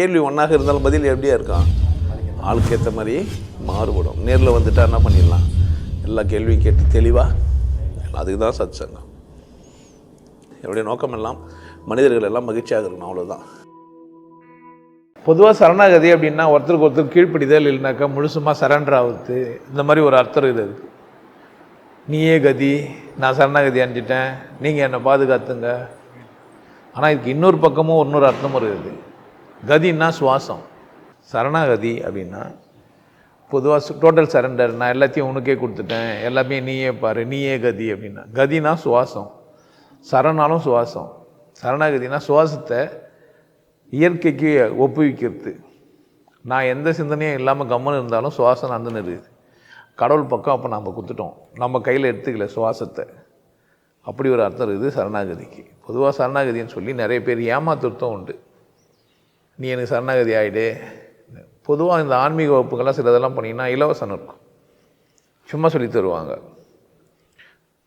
கேள்வி ஒன்றாக இருந்தாலும் பதில் எப்படியா இருக்கான் ஆளுக்கு ஏற்ற மாதிரி மாறுபடும். நேரில் வந்துட்டா என்ன பண்ணிடலாம்? எல்லா கேள்வியும் கேட்டு தெளிவாக அதுக்கு தான் சத் சங்கம் என்னுடைய நோக்கம் எல்லாம் மனிதர்கள் எல்லாம் மகிழ்ச்சியாக இருக்கணும் அவ்வளோதான் பொதுவாக சரணாகதி அப்படின்னா ஒருத்தருக்கு ஒருத்தர் கீழ்ப்பிடிதல் இல்லைனாக்கா முழுசுமாக சரண்டர் ஆகுது இந்த மாதிரி ஒரு அர்த்தம் இருக்குது நீயே கதி நான் சரணாகதி அணிஞ்சிட்டேன் நீங்கள் என்னை பாதுகாத்துங்க. ஆனால் இதுக்கு இன்னொரு பக்கமும் இன்னொரு அர்த்தமும் இருக்குது. கதின்னா சுவாசம். சரணாகதி அப்படின்னா பொதுவாக டோட்டல் சரண்டர் நான் எல்லாத்தையும் உனக்கே கொடுத்துட்டேன் எல்லாமே நீயே பாரு நீயே கதி அப்படின்னா. கதினா சுவாசம். சரணாலும் சுவாசம். சரணாகதினா சுவாசத்தை இயற்கைக்கு ஒப்புவிக்கிறது. நான் எந்த சிந்தனையும் இல்லாமல் கம்மன் இருந்தாலும் சுவாசம் நடந்துன்னு இருக்குது. கடவுள் பக்கம் அப்போ நம்ம கொடுத்துட்டோம் நம்ம கையில் எடுத்துக்கல சுவாசத்தை. அப்படி ஒரு அர்த்தம் இருக்குது சரணாகதிக்கு. பொதுவாக சரணாகதின்னு சொல்லி நிறைய பேர் ஏமாத்துறதும் உண்டு. நீ எனக்கு சரணாகதி ஆகிடு பொதுவாக இந்த ஆன்மீக வகுப்புகள்லாம் சிலதெல்லாம் பண்ணிங்கன்னா இலவசம் இருக்கும். சும்மா சொல்லி தருவாங்க.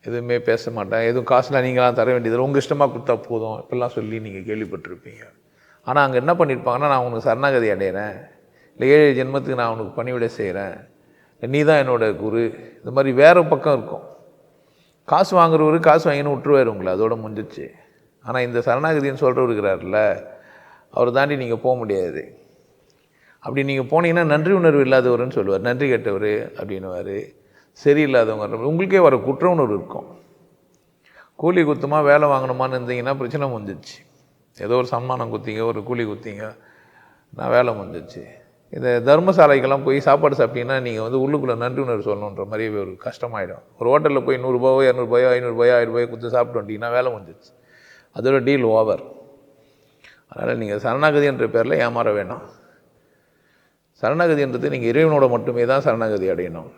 எதுவுமே பேச மாட்டேன். எதுவும் காசுலாம் நீங்களாம் தர வேண்டியது உங்கள் இஷ்டமாக கொடுத்தா போதும். இப்படிலாம் சொல்லி நீங்கள் கேள்விப்பட்டிருப்பீங்க. ஆனால் அங்கே என்ன பண்ணியிருப்பாங்கன்னா நான் உனக்கு சரணாகதி அடைகிறேன் இல்லை ஏழு ஜென்மத்துக்கு நான் உனக்கு பணிவிட செய்கிறேன் நீ தான் என்னோட குரு. இந்த மாதிரி வேறு பக்கம் இருக்கும். காசு வாங்குறவரு காசு வாங்கின்னு விட்டுருவார் உங்களை. அதோட முடிஞ்சிச்சு. ஆனால் இந்த சரணாகதின்னு சொல்கிறவர் இருக்கிறார்ல அவர் தாண்டி நீங்கள் போக முடியாது. அப்படி நீங்கள் போனீங்கன்னா நன்றி உணர்வு இல்லாதவர்னு சொல்லுவார். நன்றி கெட்டவர் அப்படின்னுவார். சரியில்லாதவங்க உங்களுக்கே வர குற்ற உணர்வு இருக்கும். கூலி குத்துமா வேலை வாங்கணுமான்னு இருந்தீங்கன்னா பிரச்சனை முடிஞ்சிச்சு. ஏதோ ஒரு சன்மானம் குத்திங்க ஒரு கூலி குத்திங்க நான் வேலை முடிஞ்சிச்சு. இந்த தர்மசாலைக்கெல்லாம் போய் சாப்பாடு சாப்பிட்டீங்கன்னா நீங்கள் வந்து உள்ளுக்குள்ளே நன்றி உணர்வு சொல்லணுன்ற மாதிரி ஒரு கஷ்டமாயிடும். ஒரு ஹோட்டலில் போய் நூறுரூபாவோ இரநூறுபாயோ ஐநூறுபாயோ ஆயிரரூபாயோ கொடுத்து சாப்பிட்டு வந்துட்டீங்கன்னா வேலை முடிஞ்சிச்சு. அதோட டீல் ஓவர். அதனால் நீங்கள் சரணாகதி என்ற பேரில் ஏமாற வேண்டாம் சரணாகதின்றது நீங்கள் இறைவனோட மட்டுமே தான் சரணாகதி அடையணும்.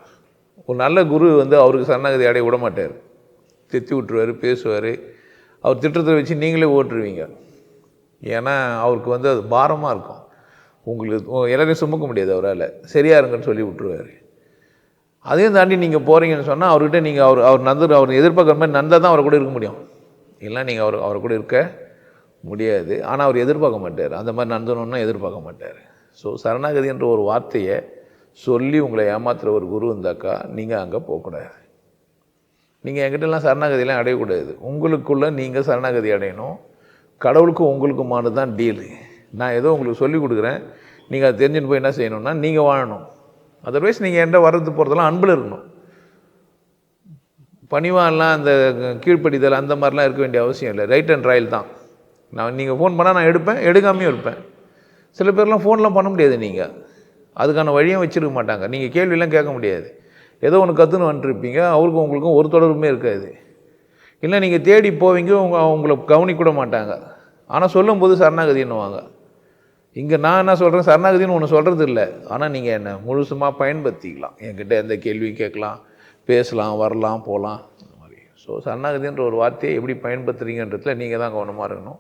ஒரு நல்ல குரு வந்து அவருக்கு சரணாகதி அடைய விட மாட்டார். தித்தி விட்டுருவார் பேசுவார். அவர் திட்டத்தை வச்சு நீங்களே ஓட்டுருவீங்க. ஏன்னா அவருக்கு வந்து அது பாரமாக இருக்கும். உங்களுக்கு எல்லாரையும் சுமக்க முடியாது அவரால். சரியா இருங்கன்னு சொல்லி விட்டுருவார். அதையும் தாண்டி நீங்கள் போகிறீங்கன்னு சொன்னால் அவர்கிட்ட நீங்கள் அவர் அவர் நந்து அவர் எதிர்பார்க்குற மாதிரி நந்தா தான் அவர் கூட இருக்க முடியும். இல்லை நீங்கள் அவர் அவர் கூட இருக்க முடியாது. ஆனால் அவர் எதிர்பார்க்க மாட்டார். அந்த மாதிரி நடந்தணும்னா எதிர்பார்க்க மாட்டார். ஸோ சரணாகதி என்ற ஒரு வார்த்தையை சொல்லி உங்களை ஏமாத்துகிற ஒரு குரு இருந்தாக்கா நீங்கள் அங்கே போகக்கூடாது. நீங்கள் என்கிட்டலாம் சரணாகதியெலாம் அடையக்கூடாது. உங்களுக்குள்ளே நீங்கள் சரணாகதி அடையணும். கடவுளுக்கும் உங்களுக்குமானது தான் டீலு நான் ஏதோ உங்களுக்கு சொல்லி கொடுக்குறேன். நீங்கள் அதை தெரிஞ்சுன்னு போய் என்ன செய்யணும்னா நீங்கள் வாழணும். அதர்வைஸ் நீங்கள் என்கிட்ட வர்றது போகிறதெல்லாம் அன்பில் இருக்கணும். பணிவாலாம் அந்த கீழ்ப்படிதல் அந்த மாதிரிலாம் இருக்க வேண்டிய அவசியம் இல்லை. ரைட் அண்ட் ராயல் தான். நான் நீங்கள் ஃபோன் பண்ணால் நான் எடுப்பேன் எடுக்காமையும் இருப்பேன். சில பேர்லாம் ஃபோன்லாம் பண்ண முடியாது நீங்கள் அதுக்கான வழியும் வச்சிருக்க மாட்டாங்க. நீங்கள் கேள்வியெல்லாம் கேட்க முடியாது. ஏதோ ஒன்று கற்றுன்னு வந்துட்டுருப்பீங்க அவருக்கும் உங்களுக்கும் ஒரு தொடர்புமே இருக்காது. இல்லை நீங்கள் தேடி போவீங்க உங்க உங்களை கவனிக்கூட மாட்டாங்க. ஆனால் சொல்லும்போது சரணாகதின்னுவாங்க. இங்கே நான் என்ன சொல்கிறேன் சரணாகதின்னு ஒன்று சொல்கிறது இல்லை ஆனால் நீங்கள் என்னை முழுசுமாக பயன்படுத்திக்கலாம். என்கிட்ட எந்த கேள்வியும் கேட்கலாம் பேசலாம் வரலாம் போகலாம் அந்த மாதிரி. ஸோ சரணாகதின்ற ஒரு வார்த்தையை எப்படி பயன்படுத்துகிறீங்கன்றதுல நீங்கள் தான் கவனமாக இருக்கணும்.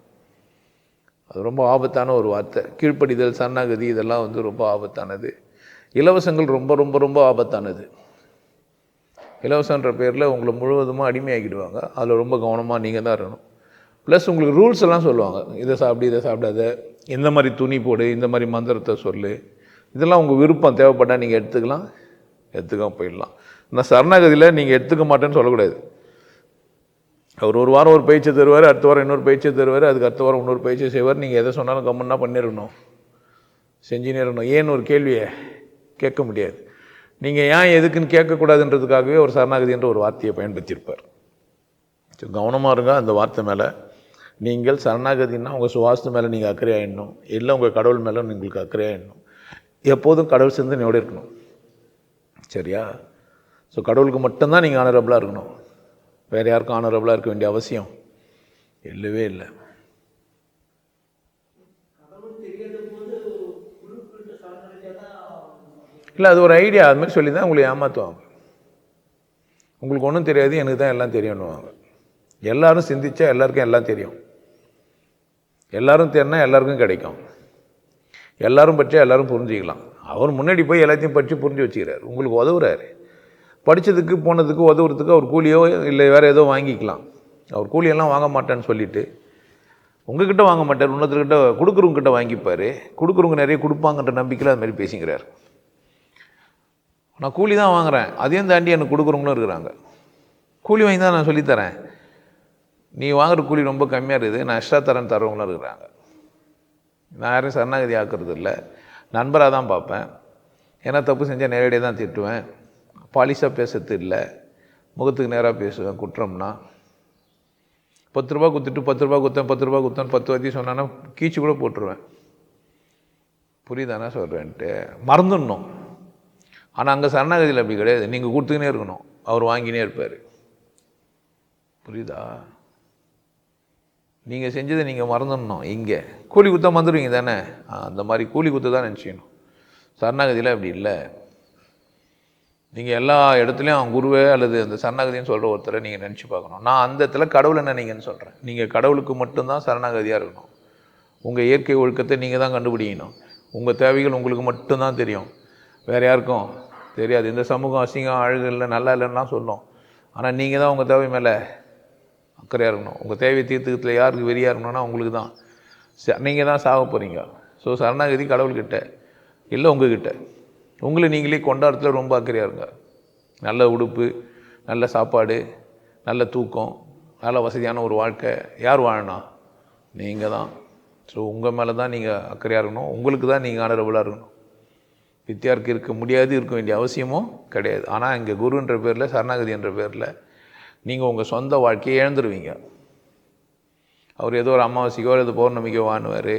அது ரொம்ப ஆபத்தான ஒரு வார்த்தை. கீழ்ப்படிதல் சரணாகதி இதெல்லாம் வந்து ரொம்ப ஆபத்தானது. இலவசங்கள் ரொம்ப ரொம்ப ரொம்ப ஆபத்தானது. இலவசன்ற பேரில் உங்களை முழுவதுமாக அடிமையாக்கிடுவாங்க. அதில் ரொம்ப கவனமாக நீங்கள் தான் இருக்கணும். ப்ளஸ் உங்களுக்கு ரூல்ஸ் எல்லாம் சொல்லுவாங்க. இதை சாப்பிடு இதை சாப்பிடாத. இந்த மாதிரி துணி போடு இந்த மாதிரி மந்திரத்தை சொல்லு. இதெல்லாம் உங்கள் விருப்பம். தேவைப்பட்டால் நீங்கள் எடுத்துக்கலாம். எடுத்துக்க போயிடலாம். ஆனால் சரணாகதியில் நீங்கள் எடுத்துக்க மாட்டேன்னு சொல்லக்கூடாது. அவர் ஒரு வாரம் ஒரு பயிற்சி தருவார் அடுத்த வாரம் இன்னொரு பயிற்சி தருவார் அதுக்கு அடுத்த வாரம் இன்னொரு பயிற்சி செய்வார். நீங்கள் எதை சொன்னாலும் கம்முன்னா பண்ணிடணும் செஞ்சுனே இருக்கணும். ஏன்னு ஒரு கேள்வியை கேட்க முடியாது. நீங்கள் ஏன் எதுக்குன்னு கேட்கக்கூடாதுன்றதுக்காகவே ஒரு சரணாகதின்ற ஒரு வார்த்தையை பயன்படுத்தியிருப்பார். ஸோ கவனமாக இருங்க அந்த வார்த்தை மேலே. நீங்கள் சரணாகதின்னா உங்கள் சுவாசத்து மேலே நீங்கள் அக்கறையாயிடணும் இல்லை உங்கள் கடவுள் மேலே உங்களுக்கு அக்கறையாயிடணும் எப்போதும் கடவுள் சிந்தனையோடு இருக்கணும். சரியா? ஸோ கடவுளுக்கு மட்டும்தான் நீங்கள் ஆனரபிளாக இருக்கணும். வேறு யாருக்கும் ஆனரபுளாக இருக்க வேண்டிய அவசியம் இல்லவே இல்லை. இல்லை அது ஒரு ஐடியா அது மாதிரி சொல்லி தான் உங்களை ஏமாற்றுவாங்க உங்களுக்கு ஒன்றும் தெரியாது எனக்கு தான் எல்லாம் தெரியணுவாங்க எல்லாரும் சிந்திச்சா எல்லாருக்கும் எல்லாம் தெரியும். எல்லாரும் தேடினா எல்லாருக்கும் கிடைக்கும். எல்லாரும் பற்றி எல்லாரும் புரிஞ்சுக்கலாம். அவர் முன்னாடி போய் எல்லாத்தையும் படித்து புரிஞ்சு வச்சுக்கிறார். உங்களுக்கு உதவுறாரு. படித்ததுக்கு போனதுக்கு உதவுறதுக்கு அவர் கூலியோ இல்லை வேறு ஏதோ வாங்கிக்கலாம். அவர் கூலியெல்லாம் வாங்க மாட்டேன்னு சொல்லிவிட்டு உங்ககிட்ட வாங்க மாட்டார் இன்னொருத்தர்கிட்ட கொடுக்குறவங்ககிட்ட வாங்கிப்பார். கொடுக்குறவங்க நிறைய கொடுப்பாங்கன்ற நம்பிக்கையில் அது மாதிரி பேசிக்கிறார். நான் கூலி தான் வாங்குகிறேன் அதையும் தாண்டி எனக்கு கொடுக்குறவங்களும் இருக்கிறாங்க. கூலி வாங்கி தான் நான் சொல்லித்தரேன். நீ வாங்குற கூலி ரொம்ப கம்மியாக இருக்குது. நான் எக்ஸ்ட்ரா தரேன் தரவங்களும் இருக்கிறாங்க. நான் யாரையும் சரணாகதி ஆக்குறது இல்லை நண்பராக தான் பார்ப்பேன். ஏன்னா தப்பு செஞ்சால் நேரடியாக தான் திட்டுவேன். பாலிஷாக பேசுறது இல்லை. முகத்துக்கு நேராக பேசுவேன். குற்றம்னா பத்து ரூபா கொடுத்துட்டு பத்து ரூபா கொடுத்தேன் பத்து ரூபா கொடுத்தேன் பத்து வாட்டி சொன்னான்னா கீச்சு கூட போட்டுருவேன். புரியுதானே சொல்கிறேன்ட்டு மறந்துடணும். ஆனால் அங்கே சரணாகதியில் அப்படி கிடையாது. நீங்கள் கொடுத்துக்கினே இருக்கணும். அவர் வாங்கினே இருப்பார். புரியுதா? நீங்கள் செஞ்சதை நீங்கள் மறந்துடணும். இங்கே. கூலி குத்தா மறந்துடுவீங்க தானே? அந்த மாதிரி கூலி குத்து தான் நினச்சிக்கணும். சரணாகதியில் அப்படி இல்லை. நீங்கள் எல்லா இடத்துலையும் அவன் குருவே அல்லது அந்த சரணாகதின்னு சொல்கிற ஒருத்தரை நீங்கள் நினச்சி பார்க்கணும். நான் அந்த இடத்துல கடவுளை நினைங்கன்னு சொல்கிறேன் நீங்கள் கடவுளுக்கு மட்டும்தான் சரணாகதியாக இருக்கணும். உங்கள் இயற்கை ஒழுக்கத்தை நீங்கள் தான் கண்டுபிடிக்கணும். உங்கள் தேவைகள் உங்களுக்கு மட்டும்தான் தெரியும். வேறு யாருக்கும் தெரியாது. இந்த சமூகம் அசிங்கம் அழகு இல்லை நல்லா இல்லைன்னா சொல்லும். ஆனால் நீங்கள் தான் உங்கள் தேவை மேலே அக்கறையாக இருக்கணும். உங்கள் தேவையை தீர்த்துக்கத்தில் யாருக்கு வெறியாக இருக்கணும்னா உங்களுக்கு தான். நீங்கள் தான் சாக போகிறீங்க ஸோ சரணாகதி கடவுள்கிட்ட. இல்லை உங்ககிட்ட. உங்களை நீங்களே கொண்டாடத்துல ரொம்ப அக்கறையாக இருங்க. நல்ல உடுப்பு நல்ல சாப்பாடு நல்ல தூக்கம் நல்ல வசதியான ஒரு வாழ்க்கை. யார் வாழணும்? நீங்கள் தான். ஸோ உங்கள் மேலே தான் நீங்கள் அக்கறையாக இருக்கணும். உங்களுக்கு தான் நீங்கள் ஆனரபுளாக இருக்கணும். வித்தியாருக்கு இருக்க முடியாது இருக்க வேண்டிய அவசியமும் கிடையாது. ஆனால் இங்கே குருன்ற பேரில் சரணாகதி என்ற பேரில் நீங்கள் உங்கள் சொந்த வாழ்க்கையை இழந்துருவீங்க. அவர் ஏதோ ஒரு அமாவாசைக்கோ அல்லது பௌர்ணமிக்கோ வாணுவார்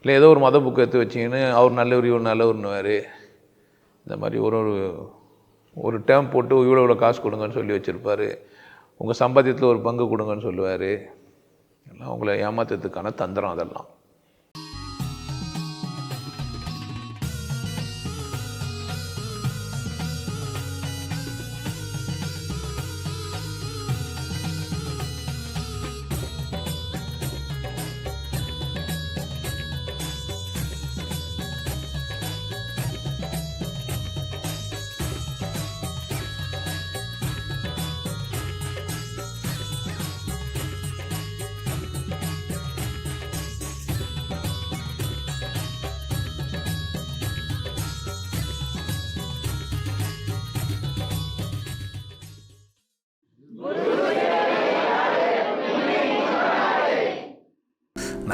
இல்லை ஏதோ ஒரு மத புக்கு எடுத்து வச்சிங்கன்னு அவர் நல்லவர் இவர் நல்லவர்னுவார் இந்த மாதிரி ஒரு ஒரு ஒரு டேம் போட்டு இவ்வளோ இவ்வளோ காசு கொடுங்கன்னு சொல்லி வச்சுருப்பார். உங்கள் சம்பாத்தியத்தில் ஒரு பங்கு கொடுங்கன்னு சொல்லுவார். எல்லாம் உங்களை ஏமாத்துறதுக்கான தந்திரம் அதெல்லாம்.